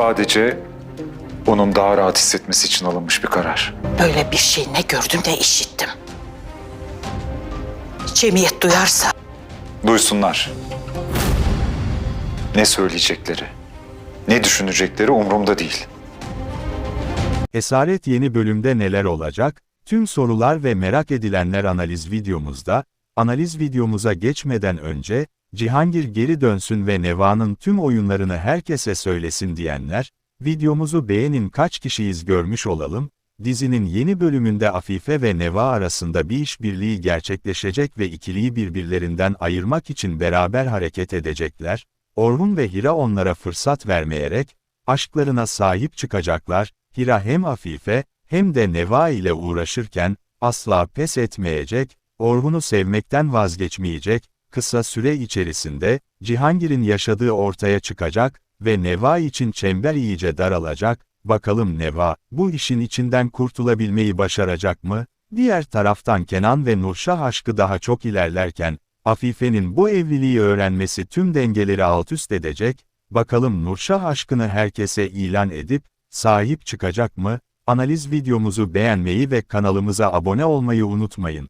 Sadece onun daha rahat hissetmesi için alınmış bir karar. Böyle bir şey ne gördüm ne işittim. Cemiyet duyarsa Duysunlar. Ne söyleyecekleri, ne düşünecekleri umurumda değil. Esaret yeni bölümde neler olacak? Tüm sorular ve merak edilenler analiz videomuzda. Analiz videomuza geçmeden önce, Cihangir geri dönsün ve Neva'nın tüm oyunlarını herkese söylesin diyenler, videomuzu beğenin kaç kişiyiz görmüş olalım, dizinin yeni bölümünde Afife ve Neva arasında bir işbirliği gerçekleşecek ve ikiliyi birbirlerinden ayırmak için beraber hareket edecekler, Orhun ve Hira onlara fırsat vermeyerek, aşklarına sahip çıkacaklar, Hira hem Afife, hem de Neva ile uğraşırken, asla pes etmeyecek, Orhun'u sevmekten vazgeçmeyecek, kısa süre içerisinde, Cihangir'in yaşadığı ortaya çıkacak ve Neva için çember iyice daralacak, bakalım Neva, bu işin içinden kurtulabilmeyi başaracak mı? Diğer taraftan Kenan ve Nurşah aşkı daha çok ilerlerken, Afife'nin bu evliliği öğrenmesi tüm dengeleri alt üst edecek, bakalım Nurşah aşkını herkese ilan edip, sahip çıkacak mı? Analiz videomuzu beğenmeyi ve kanalımıza abone olmayı unutmayın.